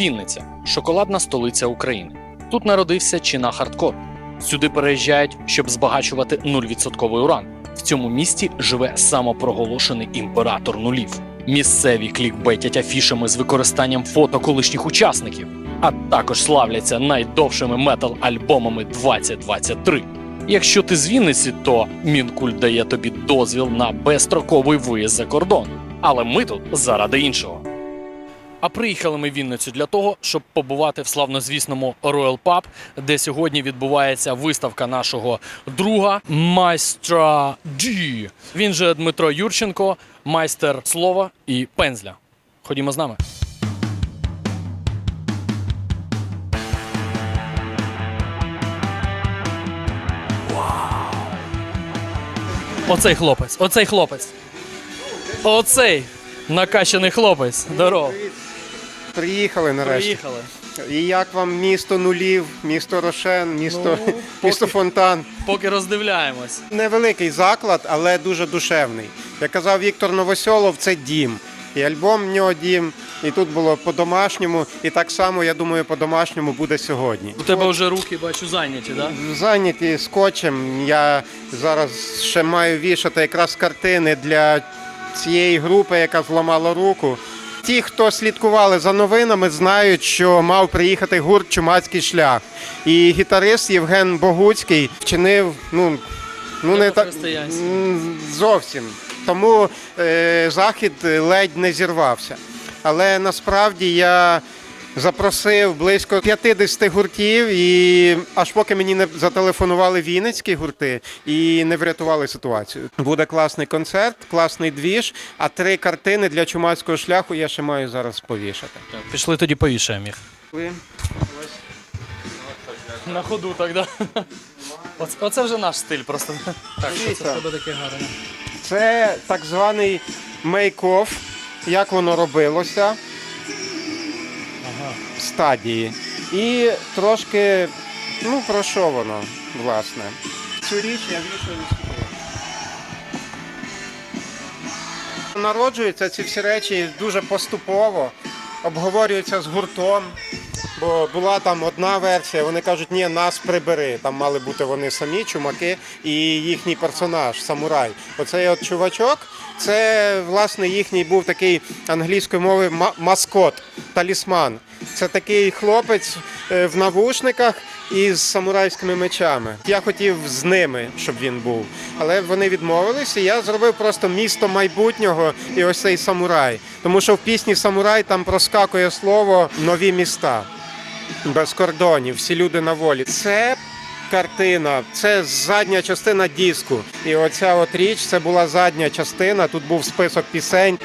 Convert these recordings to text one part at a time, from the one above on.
Вінниця шоколадна столиця України. Тут народився Чина Хардкор. Сюди переїжджають, щоб збагачувати 0% уран. В цьому місті живе самопроголошений імператор нулів. Місцеві клікбейтять афішами з використанням фото колишніх учасників, а також славляться найдовшими метал-альбомами 2023. Якщо ти з Вінниці, то Мінкульт дає тобі дозвіл на безстроковий виїзд за кордон. Але ми тут заради іншого. А приїхали ми в Вінницю для того, щоб побувати в славнозвісному Royal Pub, де сьогодні відбувається виставка нашого друга майстра Ді. Він же Дмитро Юрченко, майстер слова і пензля. Ходімо з нами. Оцей хлопець, оцей хлопець. Оцей накачаний хлопець. Здорово. Приїхали нарешті. Приїхали. І як вам місто нулів, місто Рошен, місто, Ну, місто поки- Фонтан? Поки роздивляємось. Невеликий заклад, але дуже душевний. Як казав Віктор Новосьолов, це дім. І альбом в нього дім, і тут було по-домашньому, і так само, я думаю, по-домашньому буде сьогодні. У тебе вже руки бачу зайняті, да? Зайняті скотчем. Я зараз ще маю вішати якраз картини для цієї групи, яка зламала руку. Ті, хто слідкували за новинами, знають, що мав приїхати гурт Чумацький шлях. І гітарист Євген Богуцький вчинив, ну, ну не так зовсім. Тому е, захід ледь не зірвався. Але насправді я запросив близько 50 гуртів, і аж поки мені не зателефонували вінницькі гурти і не врятували ситуацію. Буде класний концерт, класний двіж, а три картини для чумацького шляху я ще маю зараз повішати. Пішли тоді повішаємо їх. На ходу так, да? Оце, оце вже наш стиль просто. Так, що це в тебе таке гарне? Це так званий мейк-офф, як воно робилося стадії. І трошки, ну про що воно, власне. Цю річ я вішаю сюди. Народжуються ці всі речі дуже поступово, обговорюються з гуртом. Бо була там одна версія, вони кажуть, ні, нас прибери. Там мали бути вони самі, чумаки, і їхній персонаж, самурай. Оцей от чувачок, це власне їхній був такий англійською мовою ма- маскот, талісман. Це такий хлопець е, в навушниках із самурайськими мечами. Я хотів з ними, щоб він був. Але вони відмовилися. Я зробив просто місто майбутнього і ось цей самурай. Тому що в пісні Самурай там проскакує слово нові міста без кордонів, всі люди на волі. Це картина, це задня частина диску. І оця от річ це була задня частина. Тут був список пісень.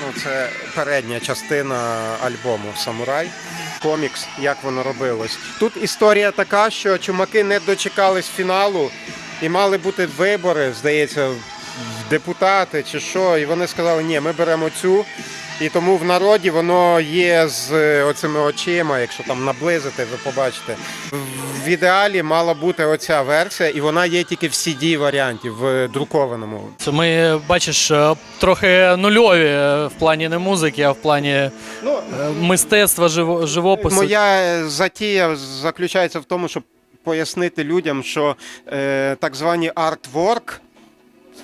Ну, це передня частина альбому Самурай. Комікс, як воно робилось. Тут історія така, що чумаки не дочекались фіналу і мали бути вибори, здається, депутати чи що. І вони сказали, ні, ми беремо цю. І тому в народі воно є з е, оцими очима, якщо там наблизити, ви побачите. В- ідеалі мала бути оця версія, і вона є тільки в CD варіанті, в друкованому. Це ми, бачиш, е, трохи нульові е, в плані не музики, а в плані Ну, е, мистецтва, живопису. Моя затія заключається в тому, щоб пояснити людям, що е, так звані артворк,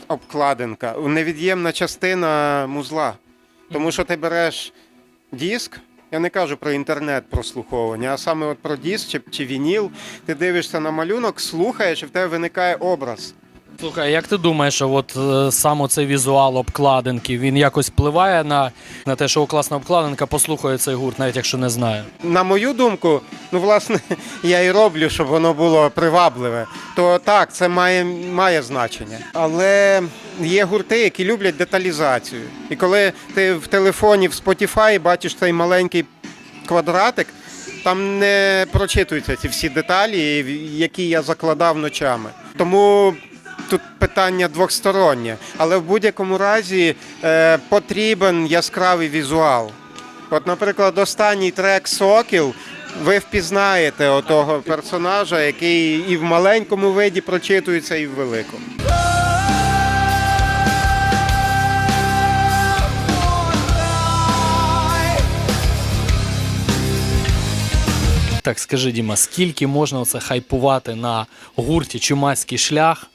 обкладинка, невід'ємна частина музла. Тому що ти береш диск, я не кажу про інтернет прослуховування, а саме от про диск чи, чи вініл, ти дивишся на малюнок, слухаєш, і в тебе виникає образ. Слухай, як ти думаєш, от е, сам оцей візуал обкладинки, він якось впливає на, на те, що класна обкладинка послухає цей гурт, навіть якщо не знає. На мою думку, ну власне, я і роблю, щоб воно було привабливе. То так, це має, має значення. Але є гурти, які люблять деталізацію. І коли ти в телефоні в Spotify бачиш цей маленький квадратик, там не прочитуються ці всі деталі, які я закладав ночами. Тому тут питання двохстороннє. Але в будь-якому разі е, потрібен яскравий візуал. От, наприклад, останній трек Сокіл. Ви впізнаєте отого персонажа, який і в маленькому виді прочитується, і в великому. Так, скажи, Діма, скільки можна оце хайпувати на гурті Чумацький шлях,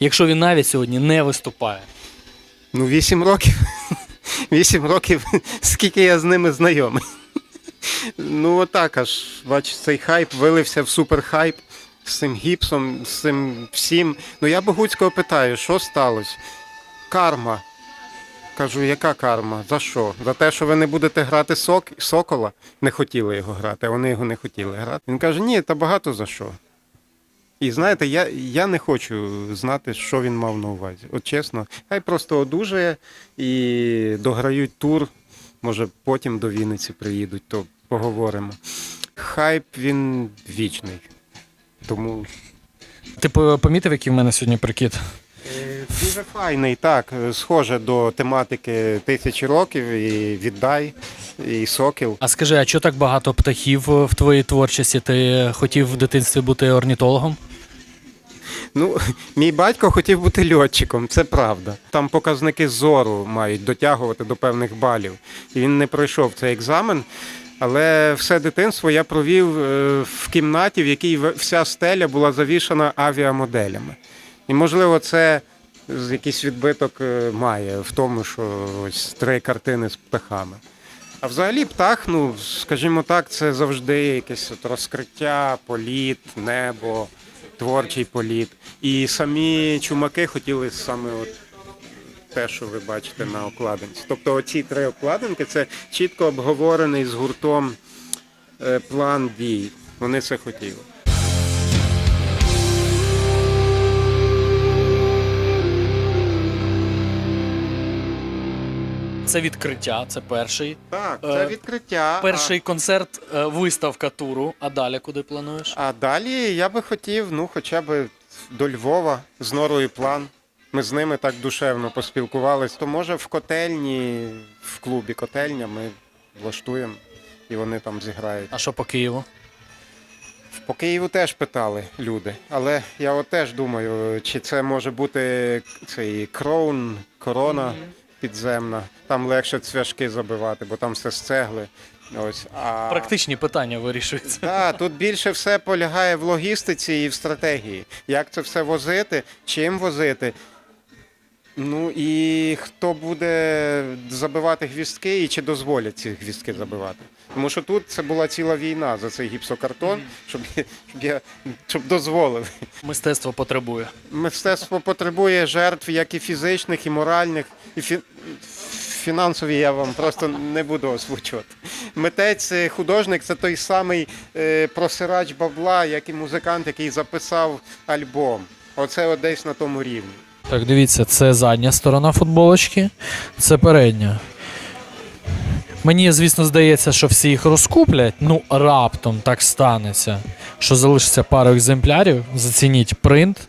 якщо він навіть сьогодні не виступає? Ну, вісім років. Вісім років, скільки я з ними знайомий. Ну, отак аж, бачиш, цей хайп вилився в суперхайп з цим гіпсом, з цим всім. Ну я Богуцького питаю, що сталося? Карма. Кажу, яка карма? За що? За те, що ви не будете грати сок... сокола? Не хотіли його грати, а вони його не хотіли грати. Він каже, ні, та багато за що. І знаєте, я, я не хочу знати, що він мав на увазі. От чесно, хай просто одужає і дограють тур. Може, потім до Вінниці приїдуть, то поговоримо. Хайп він вічний. Тому Ти помітив, який в мене сьогодні прикид? дуже файний, так, схоже до тематики тисячі років і віддай, і сокіл. А скажи, а чого так багато птахів в твоїй творчості? Ти хотів в дитинстві бути орнітологом? Ну, мій батько хотів бути льотчиком, це правда. Там показники зору мають дотягувати до певних балів. І він не пройшов цей екзамен. Але все дитинство я провів е, в кімнаті, в якій вся стеля була завішана авіамоделями. І, можливо, це якийсь відбиток е, має в тому, що ось три картини з птахами. А взагалі птах, ну, скажімо так, це завжди якесь от розкриття, політ, небо, творчий політ. І самі чумаки хотіли саме от те, що ви бачите на окладинці. Тобто оці три окладинки це чітко обговорений з гуртом е, план дій. Вони це хотіли. Це відкриття, це перший. Так, Е, це відкриття. Перший концерт, е, виставка туру. А далі куди плануєш? А далі я би хотів, ну, хоча б до Львова з Норою план. Ми з ними так душевно поспілкувалися. То може в котельні, в клубі котельня ми влаштуємо і вони там зіграють. А що по Києву? По Києву теж питали люди, але я от теж думаю, чи це може бути цей кроун, корона підземна. Там легше цвяшки забивати, бо там все з цегли. Ось. А... Практичні питання вирішуються. Так, тут більше все полягає в логістиці і в стратегії. Як це все возити, чим возити. Ну і хто буде забивати гвіздки і чи дозволять ці гвіздки забивати. Тому що тут це була ціла війна за цей гіпсокартон, щоб, щоб, я, щоб дозволили. Мистецтво потребує. Мистецтво потребує жертв як і фізичних, і моральних, і фі... фінансові я вам просто не буду озвучувати. Митець, е, художник це той самий е, просирач бабла, як і музикант, який записав альбом. Оце от десь на тому рівні. Так, дивіться, це задня сторона футболочки, це передня. Мені, звісно, здається, що всі їх розкуплять. Ну, раптом так станеться, що залишиться пару екземплярів. Зацініть принт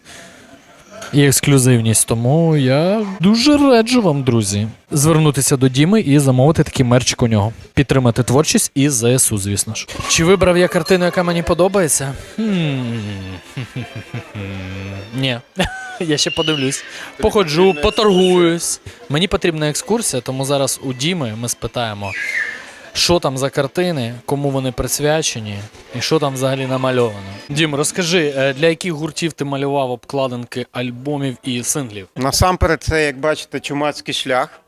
і ексклюзивність. Тому я дуже раджу вам, друзі, звернутися до Діми і замовити такий мерчик у нього. Підтримати творчість і ЗСУ, звісно ж. Чи вибрав я картину, яка мені подобається? Ні. Я ще подивлюсь. Походжу, поторгуюсь. Мені потрібна екскурсія, тому зараз у Діми ми спитаємо, що там за картини, кому вони присвячені і що там взагалі намальовано. Дім, розкажи, е, для яких гуртів ти малював обкладинки альбомів і синглів? Насамперед, це, як бачите, чумацький шлях.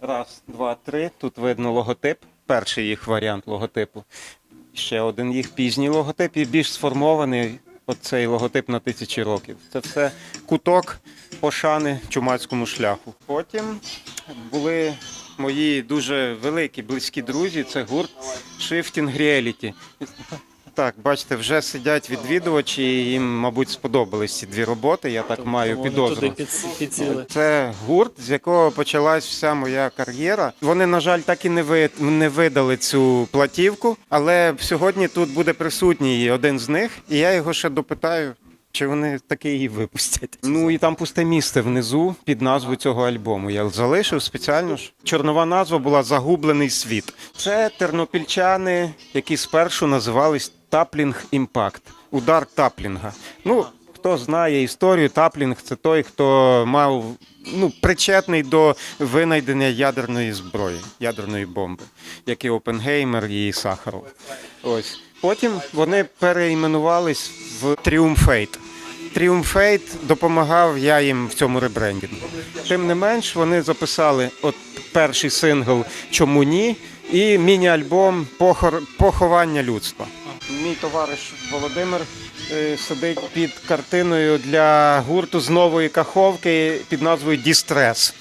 Раз, два, три. Тут видно логотип. Перший їх варіант логотипу. Ще один їх пізній логотип і більш сформований оцей логотип на тисячі років. Це все куток пошани чумацькому шляху. Потім були мої дуже великі близькі друзі. Це гурт Shifting Reality. Так, бачите, вже сидять відвідувачі, і їм, мабуть, сподобались ці дві роботи. Я так маю підозру. Це гурт, з якого почалась вся моя кар'єра. Вони, на жаль, так і не ви не видали цю платівку, але сьогодні тут буде присутній один з них, і я його ще допитаю. Чи вони таки її випустять? Ну і там пусте місце внизу під назвою цього альбому. Я залишив спеціально ж. Чорнова назва була Загублений світ. Це тернопільчани, які спершу називались Таплінг Імпакт. Удар таплінга. Ну, хто знає історію, таплінг це той, хто мав ну, причетний до винайдення ядерної зброї, ядерної бомби, як і Опенгеймер і Сахаров. Ось. Потім вони переіменувались в Triumphate. Triumphate допомагав я їм в цьому ребрендінгу. Тим не менш, вони записали от перший сингл Чому ні? і міні-альбом Поховання людства. Мій товариш Володимир е, сидить під картиною для гурту з нової каховки під назвою Дістрес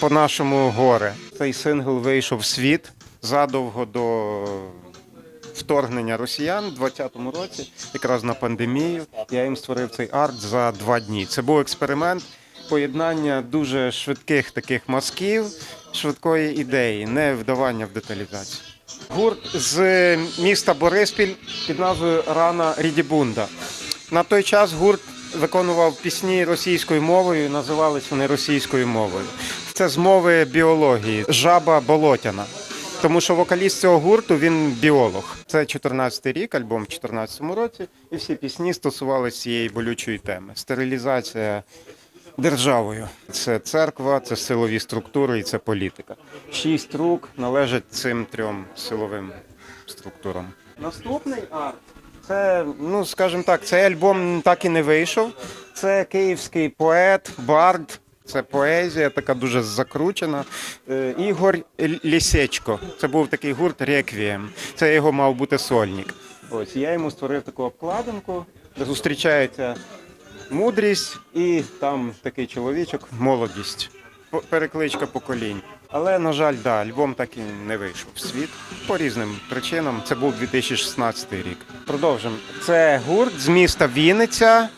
по-нашому горе. Цей сингл вийшов в світ задовго до вторгнення росіян у 2020 році, якраз на пандемію. Я їм створив цей арт за два дні. Це був експеримент поєднання дуже швидких таких мазків, швидкої ідеї, не вдавання в деталізацію. Гурт з міста Бориспіль під назвою Рана Рідібунда. На той час гурт виконував пісні російською мовою, називались вони російською мовою. Це з мови біології, жаба болотяна. Тому що вокаліст цього гурту він біолог. Це 14-й рік, альбом в 14-му році, і всі пісні стосувалися цієї болючої теми. Стерилізація державою. Це церква, це силові структури і це політика. Шість рук належать цим трьом силовим структурам. Наступний арт. Це, ну скажімо так, цей альбом так і не вийшов. Це київський поет, бард. Це поезія, така дуже закручена. Е, Ігор Лісечко. Це був такий гурт Реквієм. Це його мав бути сольник. Ось я йому створив таку обкладинку, де зустрічається мудрість і там такий чоловічок, молодість, перекличка поколінь. Але, на жаль, да, альбом так і не вийшов в світ по різним причинам. Це був 2016 рік. Продовжимо. Це гурт з міста Вінниця.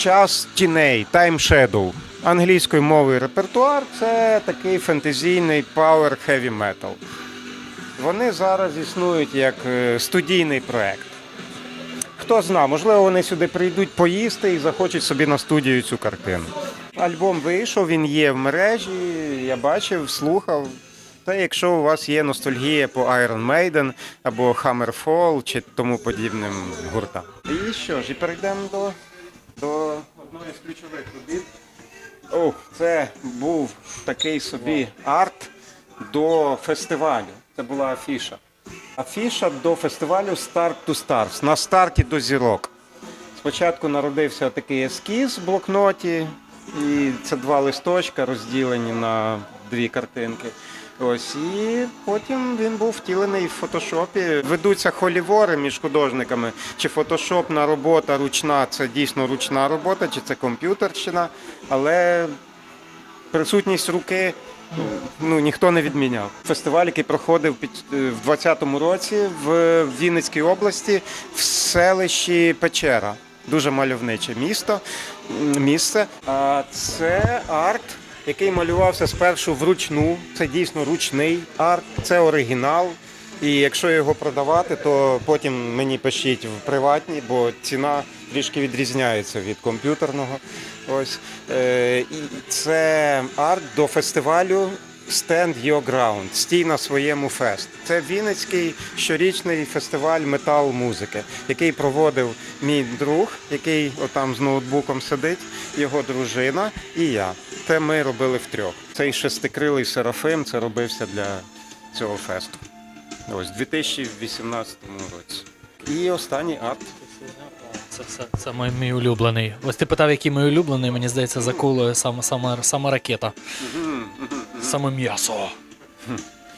Час тіней, Time Shadow. Англійською мовою репертуар це такий фентезійний power heavy metal. Вони зараз існують як е, студійний проект. Хто зна, можливо, вони сюди прийдуть поїсти і захочуть собі на студію цю картину. Альбом вийшов, він є в мережі, я бачив, слухав. Та якщо у вас є ностальгія по Iron Maiden або Hammerfall чи тому подібним гуртам. І що ж, і перейдемо до, до одної з ключових робіт. О, це був такий собі арт до фестивалю. Це була афіша. Афіша до фестивалю Start to Stars. На старті до зірок. Спочатку народився такий ескіз в блокноті, і це два листочка розділені на дві картинки. Ось і потім він був втілений в фотошопі. Ведуться холівори між художниками. Чи фотошопна робота ручна це дійсно ручна робота, чи це комп'ютерщина, але присутність руки ну, ніхто не відміняв. Фестиваль, який проходив під, е, в 2020 році в Вінницькій області в селищі Печера. Дуже мальовниче місто, місце. А це арт, який малювався спершу вручну. Це дійсно ручний арт, це оригінал. І якщо його продавати, то потім мені пишіть в приватні, бо ціна трішки відрізняється від комп'ютерного. Ось е, і це арт до фестивалю Stand Your Ground. Стій на своєму фест. Це Вінницький щорічний фестиваль метал музики, який проводив мій друг, який отам з ноутбуком сидить, його дружина і я. Це ми робили втрьох. Цей шестикрилий серафим це робився для цього фесту. Ось у 2018 році. І останній арт. Це все це мій, мій улюблений. Ось ти питав, який мій улюблений, мені здається, за кулою саме, саме, сама ракета. Саме м'ясо.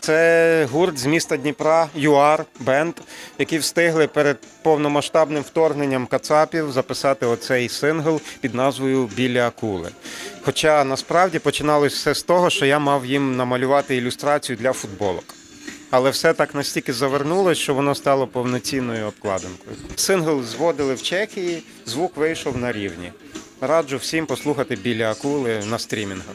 Це гурт з міста Дніпра, ЮАР, бенд, які встигли перед повномасштабним вторгненням Кацапів записати оцей сингл під назвою Біля акули. Хоча насправді починалось все з того, що я мав їм намалювати ілюстрацію для футболок. Але все так настільки завернулось, що воно стало повноцінною обкладинкою. Сингл зводили в Чехії, звук вийшов на рівні. Раджу всім послухати біля акули на стрімінгах.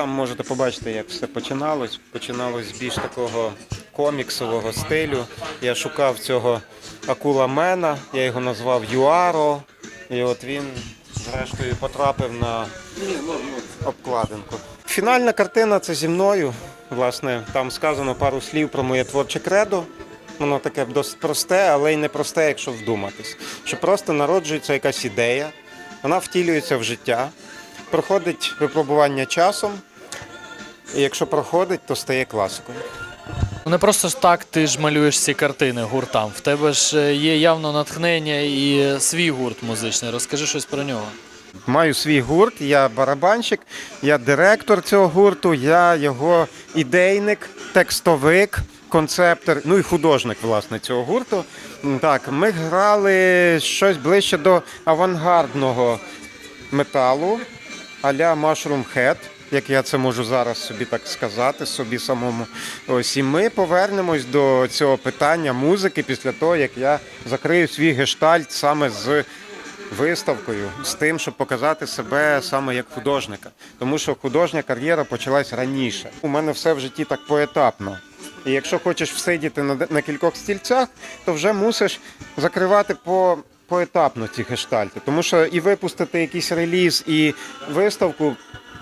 Там можете побачити, як все починалось. Починалось з більш такого коміксового стилю. Я шукав цього акула Мена, я його назвав Юаро, і от він, зрештою, потрапив на обкладинку. Фінальна картина це зі мною. Власне, там сказано пару слів про моє творче кредо. Воно таке досить просте, але й не просте, якщо вдуматись. Що просто народжується якась ідея, вона втілюється в життя, проходить випробування часом, і якщо проходить, то стає класикою. Не просто ж так ти ж малюєш ці картини гуртам. В тебе ж е, є явно натхнення і свій гурт музичний. Розкажи щось про нього. Маю свій гурт, я барабанщик, я директор цього гурту, я його ідейник, текстовик, концептор, ну і художник власне цього гурту. Так, ми грали щось ближче до авангардного металу, а-ля Mushroom Head, як я це можу зараз собі так сказати, собі самому. Ось і ми повернемось до цього питання музики після того, як я закрию свій гештальт саме з виставкою, з тим, щоб показати себе саме як художника. Тому що художня кар'єра почалась раніше. У мене все в житті так поетапно. І якщо хочеш всидіти на, на кількох стільцях, то вже мусиш закривати по. Поетапно ці гештальти, тому що і випустити якийсь реліз, і виставку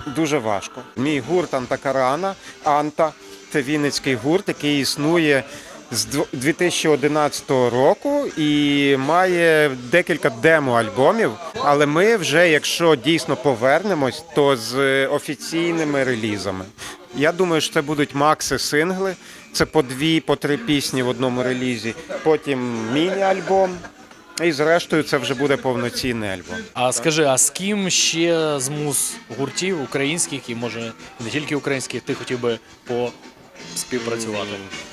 дуже важко. Мій гурт Антакарана, Анта, це вінницький гурт, який існує з дв- 2011 року і має декілька демо-альбомів. Але ми вже, якщо дійсно повернемось, то з офіційними релізами. Я думаю, що це будуть макси-сингли. Це по дві, по три пісні в одному релізі. Потім міні-альбом. І зрештою це вже буде повноцінний альбом. А скажи, а з ким ще з муз гуртів українських і може не тільки українських, ти хотів би поспівпрацювати?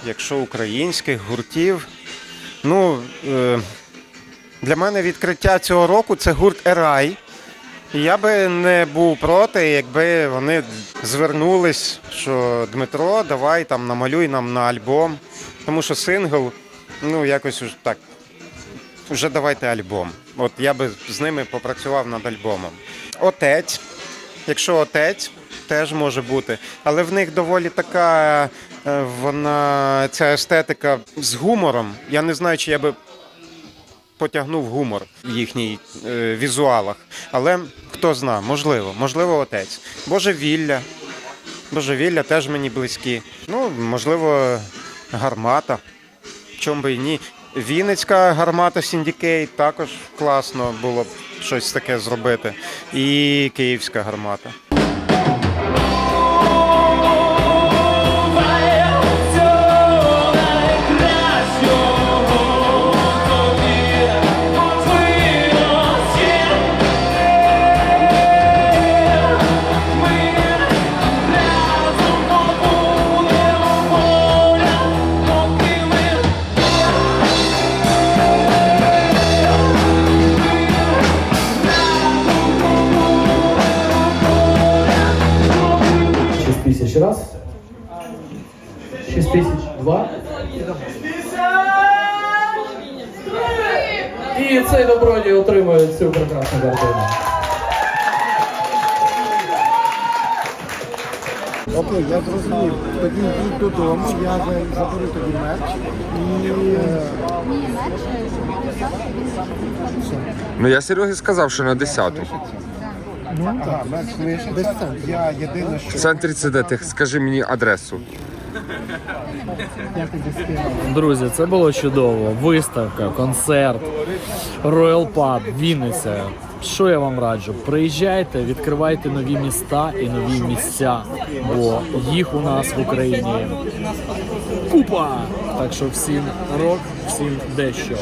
Якщо українських гуртів, ну е, для мене відкриття цього року це гурт Ерай. Я би не був проти, якби вони звернулись, що Дмитро, давай там намалюй нам на альбом. Тому що сингл, ну якось так. Вже давайте альбом. От я би з ними попрацював над альбомом. Отець, якщо отець, теж може бути. Але в них доволі така е, вона ця естетика з гумором. Я не знаю, чи я би потягнув гумор в їхній е, візуалах. Але хто зна, можливо, можливо, отець. Божевілля. Божевілля теж мені близькі. Ну, можливо, гармата. Чом би і ні. Вінницька гармата Сіндікейт також класно було б щось таке зробити. І київська гармата. Цей добродій отримує цю прекрасну картину. Окей, я зрозумів. Тоді йдіть додому, я заберу тобі мерч і е, Ну я Серегі сказав, що на 10-ту. ну так, мерч лише без. Я єдине, В центрі це де ти скажи мені адресу. Друзі, це було чудово. Виставка, концерт, Royal Pub, Вінниця. Що я вам раджу? Приїжджайте, відкривайте нові міста і нові місця, бо їх у нас в Україні купа. Так що всім рок, всім дещо.